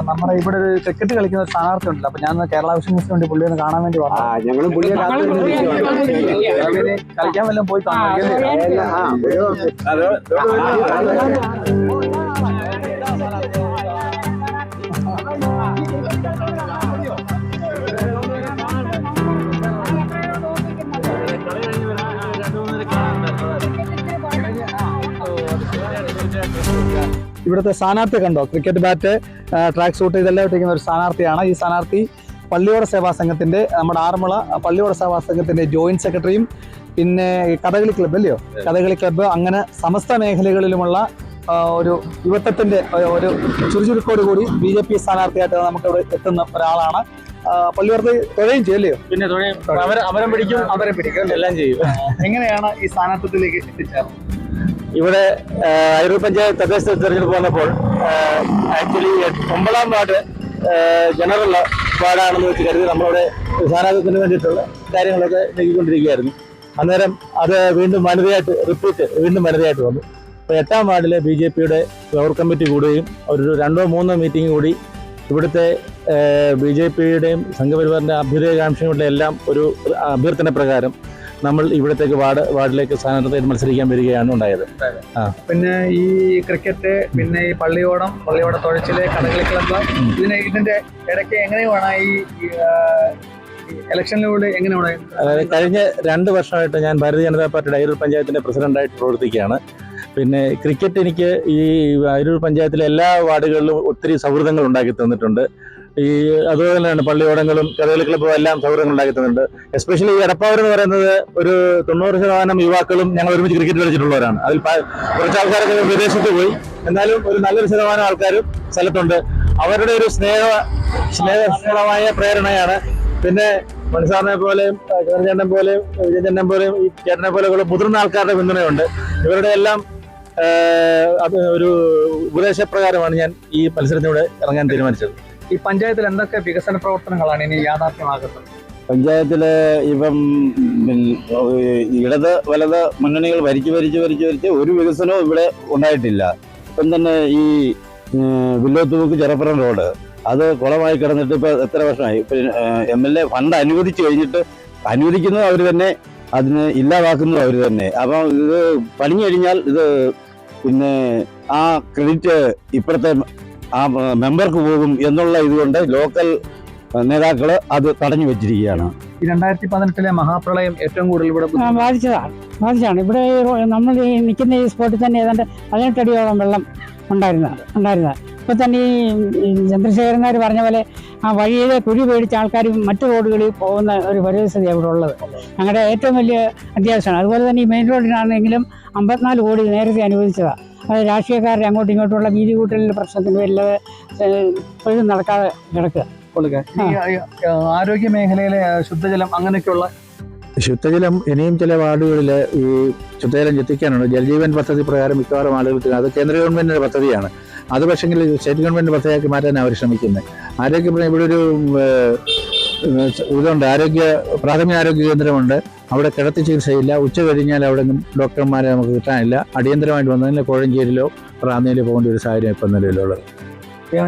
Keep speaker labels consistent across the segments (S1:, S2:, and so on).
S1: നമ്മുടെ ഇവിടെ ഒരു ക്രിക്കറ്റ് കളിക്കുന്ന ഒരു സ്ഥാനാർത്ഥി ഉണ്ടല്ലോ അപ്പൊ ഞാൻ കേരള വിഷൻസിന് വേണ്ടി പുള്ളിയെ ഒന്ന് കാണാൻ വേണ്ടി വന്നു
S2: ഞങ്ങളും പുള്ളിയെ
S1: കളിക്കാൻ വല്ലതും പോയി കാണാം ഇവിടുത്തെ സ്ഥാനാർത്ഥി കണ്ടോ? ക്രിക്കറ്റ് ബാറ്റ് ട്രാക്ക് സൂട്ട് ഇതെല്ലാം ഇട്ടിരിക്കുന്ന ഒരു സ്ഥാനാർത്ഥിയാണ്. ഈ സ്ഥാനാർത്ഥി പള്ളിയോട സേവാ സംഘത്തിന്റെ നമ്മുടെ ആറന്മുള പള്ളിയോട സേവാ സംഘത്തിന്റെ ജോയിന്റ് സെക്രട്ടറിയും പിന്നെ കഥകളി ക്ലബ്ബ് അല്ലയോ? കഥകളി ക്ലബ്ബ് അങ്ങനെ സമസ്ത മേഖലകളിലുമുള്ള ഒരു യുവത്വത്തിന്റെ ഒരു- ചുറുചുരുക്കോട് കൂടി ബി ജെ പി സ്ഥാനാർത്ഥിയായിട്ട് നമുക്ക് ഇവിടെ എത്തുന്ന ഒരാളാണ്. പള്ളിയോർത്ത് തുഴയും ചെയ്യല്ലയോ
S3: പിന്നെ അവരെ പിടിക്കും
S1: അവരെ പിടിക്കും
S3: എല്ലാം ചെയ്യും.
S1: എങ്ങനെയാണ് ഈ സ്ഥാനാർത്ഥത്തിലേക്ക് എത്തിച്ചേർന്നത്?
S3: ഇവിടെ അരൂർ പഞ്ചായത്ത് തദ്ദേശ തെരഞ്ഞെടുപ്പ് വന്നപ്പോൾ ആക്ച്വലി ഒമ്പതാം വാർഡ് ജനറൽ വാർഡാണെന്ന് വെച്ച് കരുതി നമ്മളവിടെ സ്ഥാനാർത്ഥത്തിന് വേണ്ടിയിട്ടുള്ള കാര്യങ്ങളൊക്കെ നീക്കിക്കൊണ്ടിരിക്കുകയായിരുന്നു. അന്നേരം അത് വീണ്ടും വനിതയായിട്ട് റിപ്പീറ്റ് വീണ്ടും വനിതയായിട്ട് വന്നു. അപ്പോൾ എട്ടാം വാർഡിലെ ബി ജെ പിയുടെ ഫ്ലോർ കമ്മിറ്റി കൂടുകയും ഒരു രണ്ടോ മൂന്നോ മീറ്റിംഗ് കൂടി ഇവിടുത്തെ ബി ജെ പിയുടെയും സംഘപരിവാറിന്റെ അഭ്യുദയകാംക്ഷകളുടെ എല്ലാം ഒരു അഭ്യർത്ഥന പ്രകാരം നമ്മൾ ഇവിടത്തേക്ക് വാർഡ് വാർഡിലേക്ക് സ്ഥാനാർത്ഥിയായിട്ട് മത്സരിക്കാൻ വരികയാണ് ഉണ്ടായത്.
S1: പിന്നെ ഈ ക്രിക്കറ്റ് പിന്നെ ഈ പള്ളിയോടം പള്ളിയോട തുഴച്ചിൽ കടകളി ക്ലബ്ബ് ഇതിന് ഇതിന്റെ ഇടയ്ക്ക് എങ്ങനെയാണ് ഈ ഇലക്ഷനിലൂടെ എങ്ങനെയാണ്?
S3: അതായത് കഴിഞ്ഞ രണ്ട് വർഷമായിട്ട് ഞാൻ ഭാരതീയ ജനതാ പാർട്ടിയുടെ അരൂർ പഞ്ചായത്തിന്റെ പ്രസിഡന്റായിട്ട് പ്രവർത്തിക്കുകയാണ്. പിന്നെ ക്രിക്കറ്റ് എനിക്ക് ഈ അരൂർ പഞ്ചായത്തിലെ എല്ലാ വാർഡുകളിലും ഒത്തിരി സൗഹൃദങ്ങൾ ഉണ്ടാക്കി തന്നിട്ടുണ്ട്. ഈ അതുപോലെ തന്നെയാണ് പള്ളിയോടങ്ങളും കഥകളി ക്ലബ്ബും എല്ലാം സൗകര്യങ്ങൾ ഉണ്ടാക്കി തന്നിട്ടുണ്ട്. എസ്പെഷ്യലി ഈ എടപ്പാവൂർ എന്ന് പറയുന്നത് ഒരു തൊണ്ണൂറ് ശതമാനം യുവാക്കളും ഞങ്ങൾ ഒരുമിച്ച് ക്രിക്കറ്റ് കളിച്ചിട്ടുള്ളവരാണ്. അതിൽ കുറച്ച് ആൾക്കാരൊക്കെ വിദേശത്ത് പോയി. എന്നാലും ഒരു നല്ലൊരു ശതമാനം ആൾക്കാരും സ്ഥലത്തുണ്ട്. അവരുടെ ഒരു സ്നേഹ സ്നേഹമായ പ്രേരണയാണ്. പിന്നെ മണിസാറിനെ പോലെയും ചേട്ടനെ പോലെയും വിജയചേട്ടനെ പോലെയും ഈ ചേട്ടനെ പോലെയുള്ള മുതിർന്ന ആൾക്കാരുടെ പിന്തുണയുണ്ട്. ഇവരുടെ എല്ലാം ഒരു ഉപദേശപ്രകാരമാണ് ഞാൻ ഈ മത്സരത്തിലൂടെ ഇറങ്ങാൻ തീരുമാനിച്ചത്.
S1: ഈ പഞ്ചായത്തിൽ എന്തൊക്കെ വികസന പ്രവർത്തനങ്ങളാണ് ഇനി യാഥാർത്ഥ്യമാകുന്നത്?
S2: പഞ്ചായത്തിൽ ഇപ്പം ഇടത് വലത് മുന്നണികൾ ഭരിച്ചു ഭരിച്ചു ഭരിച്ചു ഭരിച്ച് ഒരു വികസനവും ഇവിടെ ഉണ്ടായിട്ടില്ല. ഇപ്പം തന്നെ ഈ വില്ലോത്തുമുക്ക് ചെറപ്പുറം റോഡ് അത് കുളമായി കിടന്നിട്ട് ഇപ്പൊ എത്ര വർഷമായി? എം എൽ എ ഫണ്ട് അനുവദിച്ചു കഴിഞ്ഞിട്ട് അനുവദിക്കുന്നത് അവർ തന്നെ അതിന് ഇല്ലാതാക്കുന്നത് അവർ തന്നെ. അപ്പം ഇത് പണിഞ്ഞു കഴിഞ്ഞാൽ ഇത് പിന്നെ ആ ക്രെഡിറ്റ് ഇപ്പോഴത്തെ ആ മെമ്പർക്ക് പോകും എന്നുള്ള ഇതുകൊണ്ട് ലോക്കൽ നേതാക്കൾ അത് തടഞ്ഞു വെച്ചിരിക്കുകയാണ്.
S1: ഈ രണ്ടായിരത്തി പതിനെട്ടിലെ മഹാപ്രളയം ഏറ്റവും കൂടുതൽ ഇവിടെ
S4: ബാധിച്ചതാണ്. ബാധിച്ചതാണ്. ഇവിടെ നമ്മൾ ഈ നിൽക്കുന്ന ഈ സ്പോട്ടിൽ തന്നെ ഏതാണ്ട് പതിനെട്ടടിയോളം വെള്ളം ഉണ്ടായിരുന്ന ഉണ്ടായിരുന്നത് ഇപ്പൊ തന്നെ ഈ ചന്ദ്രശേഖരന്മാർ പറഞ്ഞ പോലെ ആ വഴിയിലെ കുഴി പേടിച്ച ആൾക്കാർ മറ്റു റോഡുകളിൽ പോകുന്ന ഒരു പരിസ്ഥിതി അവിടെ ഉള്ളത്. ഞങ്ങളുടെ ഏറ്റവും വലിയ അത്യാവശ്യമാണ് അതുപോലെ തന്നെ ഈ മെയിൻ റോഡിനാണെങ്കിലും അമ്പത്തിനാല് കോടി നേരത്തെ അനുവദിച്ചതാണ് അത് രാഷ്ട്രീയക്കാരുടെ അങ്ങോട്ടും ഇങ്ങോട്ടുള്ള വീതി കൂട്ടലിന്റെ പ്രശ്നത്തിന് വലിയ ഇപ്പോഴും നടക്കാതെ കിടക്കുക.
S1: ആരോഗ്യ മേഖലയിലെ ശുദ്ധജലം അങ്ങനെയൊക്കെയുള്ള
S3: ശുദ്ധജലം ഇനിയും ചില വാർഡുകളിൽ ഈ ശുദ്ധജലം എത്തിക്കാനുണ്ട് ജലജീവൻ പദ്ധതി പ്രകാരം മിക്കവാറും ആളുകൾക്ക് അത് കേന്ദ്ര ഗവൺമെന്റിന്റെ പദ്ധതിയാണ്. അത് പക്ഷെങ്കിൽ സ്റ്റേറ്റ് ഗവൺമെന്റ് പദ്ധതിയാക്കി മാറ്റാൻ അവർ ശ്രമിക്കുന്നത്. ആരോഗ്യ ഇവിടെ ഒരു ഇതുണ്ട്. ആരോഗ്യ പ്രാഥമിക ആരോഗ്യ കേന്ദ്രമുണ്ട്. അവിടെ കിടത്തി ചികിത്സയില്ല. ഉച്ച കഴിഞ്ഞാൽ അവിടെ ഡോക്ടർമാരെ നമുക്ക് കിട്ടാനില്ല. അടിയന്തരമായിട്ട് വന്നതിന് കോഴഞ്ചേരിയിലോ റാന്നിയിലോ പോകേണ്ട ഒരു സാഹചര്യം ഇപ്പം നിലവിലുള്ളത്.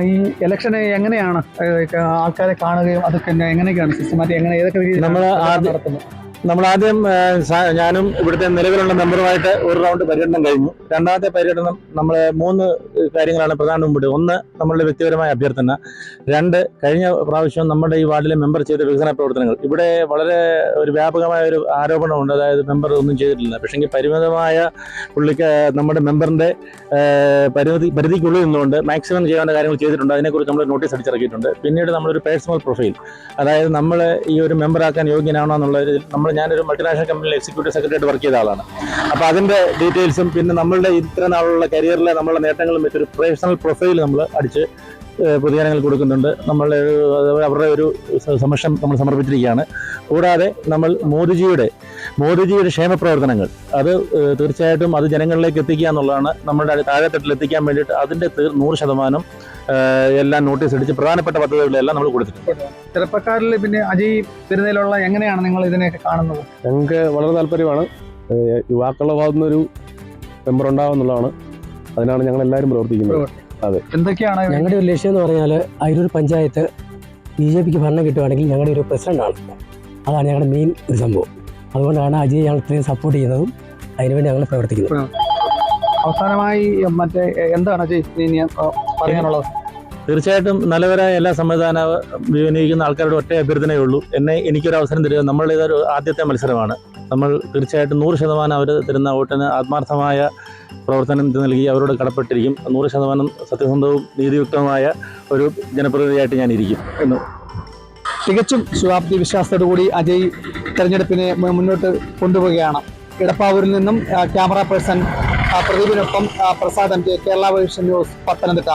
S1: ഈ ഇലക്ഷനെ എങ്ങനെയാണ് ആൾക്കാരെ കാണുകയും അതൊക്കെ എങ്ങനെ- എങ്ങനെയൊക്കെയാണ് സിസ്റ്റമാറ്റിക് എങ്ങനെ ഏതൊക്കെ രീതിയിൽ
S3: നമ്മൾ ആദ്യം-
S1: നടത്തുന്നത്?
S3: നമ്മൾ ആദ്യം ഞാനും ഇവിടുത്തെ നിലവിലുള്ള മെമ്പറുമായിട്ട് ഒരു റൗണ്ട് പര്യടനം കഴിഞ്ഞു. രണ്ടാമത്തെ പര്യടനം നമ്മൾ മൂന്ന് കാര്യങ്ങളാണ് പ്രധാന മുമ്പിട്ട് ഒന്ന് നമ്മളുടെ വ്യക്തിപരമായ അഭ്യർത്ഥന. രണ്ട് കഴിഞ്ഞ പ്രാവശ്യം നമ്മുടെ ഈ വാർഡിലെ മെമ്പർ ചെയ്ത വികസന പ്രവർത്തനങ്ങൾ. ഇവിടെ വളരെ ഒരു വ്യാപകമായ ഒരു ആരോപണമുണ്ട്. അതായത് മെമ്പർ ഒന്നും ചെയ്തിട്ടില്ല. പക്ഷേങ്കിൽ പരിമിതമായ പുള്ളിക്ക് നമ്മുടെ മെമ്പറിന്റെ പരിധി പരിധിക്കുള്ളിൽ നിന്നുകൊണ്ട് മാക്സിമം ചെയ്യേണ്ട കാര്യങ്ങൾ ചെയ്തിട്ടുണ്ട്. അതിനെക്കുറിച്ച് നമ്മൾ നോട്ടീസ് അടിച്ചിറക്കിയിട്ടുണ്ട്. പിന്നീട് നമ്മളൊരു പേഴ്സണൽ പ്രൊഫൈൽ. അതായത് നമ്മൾ ഈ ഒരു മെമ്പറാക്കാൻ യോഗ്യനാണോ എന്നുള്ളത് നമ്മൾ ഞാനൊരു മൾട്ടിനാഷണൽ കമ്പനിയിൽ എക്സിക്യൂട്ടീവ് സെക്രട്ടറി വർക്ക് ചെയ്ത ആളാണ്. അപ്പോൾ അതിന്റെ ഡീറ്റെയിൽസും പിന്നെ നമ്മളുടെ ഇത്ര നാളുള്ള കരിയറിലെ നമ്മളുടെ നേട്ടങ്ങളും വെച്ചൊരു പ്രൊഫഷണൽ പ്രൊഫൈൽ നമ്മൾ അടിച്ച് പൊതുജനങ്ങൾ കൊടുക്കുന്നുണ്ട്. നമ്മൾ അവരുടെ ഒരു സമക്ഷം നമ്മൾ സമർപ്പിച്ചിരിക്കുകയാണ്. കൂടാതെ നമ്മൾ മോദിജിയുടെ മോദിജിയുടെ ക്ഷേമപ്രവർത്തനങ്ങൾ അത് തീർച്ചയായിട്ടും അത് ജനങ്ങളിലേക്ക് എത്തിക്കുക എന്നുള്ളതാണ് നമ്മളുടെ താഴെത്തട്ടിൽ എത്തിക്കാൻ വേണ്ടിയിട്ട് അതിന്റെ നൂറ് ശതമാനം എല്ലാം നോട്ടീസ് അടിച്ച് പ്രധാനപ്പെട്ട പദ്ധതികളെല്ലാം നമ്മൾ കൊടുത്തിട്ടുണ്ട്.
S1: ചെറുപ്പക്കാരിൽ പിന്നെ അജയ് പെരുന്നയിലുള്ള എങ്ങനെയാണ് നിങ്ങൾ ഇതിനെയൊക്കെ കാണുന്നത്?
S5: ഞങ്ങൾക്ക് വളരെ താല്പര്യമാണ്. യുവാക്കളുടെ ഭാഗത്തു ഒരു മെമ്പർ ഉണ്ടാവുന്നുള്ളതാണ് അതിനാണ് ഞങ്ങൾ എല്ലാവരും പ്രവർത്തിക്കുന്നത്. അതെ.
S1: എന്തൊക്കെയാണ്
S6: ഞങ്ങളുടെ ഒരു ലക്ഷ്യം എന്ന് പറഞ്ഞാൽ അയിരൂർ പഞ്ചായത്ത് ബി ജെ പിക്ക് ഭരണം കിട്ടുവാണെങ്കിൽ ഞങ്ങളുടെ ഒരു പ്രസിഡന്റാണ്. അതാണ് ഞങ്ങളുടെ മെയിൻ ഒരു സംഭവം. അതുകൊണ്ടാണ് അജയ് ഞങ്ങൾ ഇത്രയും സപ്പോർട്ട് ചെയ്യുന്നതും അതിനുവേണ്ടി ഞങ്ങൾ പ്രവർത്തിക്കുന്നത്.
S1: അവസാനമായി മറ്റേ എന്താണ് അജയ് പറയാനുള്ളത്?
S3: തീർച്ചയായിട്ടും നല്ലവരായ എല്ലാ സംവിധാന വിനിയോഗിക്കുന്ന ആൾക്കാരുടെ ഒറ്റ അഭ്യർത്ഥനയേ ഉള്ളൂ. എന്നെ എനിക്കൊരു അവസരം തരിക. നമ്മളുടെ ഇതൊരു ആദ്യത്തെ മത്സരമാണ്. നമ്മൾ തീർച്ചയായിട്ടും നൂറ് ശതമാനം അവർ തരുന്ന വോട്ടിന് ആത്മാർത്ഥമായ പ്രവർത്തനം നൽകി അവരോട് കടപ്പെട്ടിരിക്കും. നൂറ് ശതമാനം സത്യസന്ധവും നീതിയുക്തവുമായ ഒരു ജനപ്രതിനിധിയായിട്ട് ഞാൻ ഇരിക്കും എന്ന്.
S1: തികച്ചും ശുഭാപ്തി വിശ്വാസത്തോടു കൂടി അജയ് തെരഞ്ഞെടുപ്പിനെ മുന്നോട്ട് കൊണ്ടുപോവുകയാണ്. ഇടപ്പാവൂരിൽ നിന്നും camera person പ്രദീപിനൊപ്പം Prasad M K Kerala Vision News Pathanamthitta.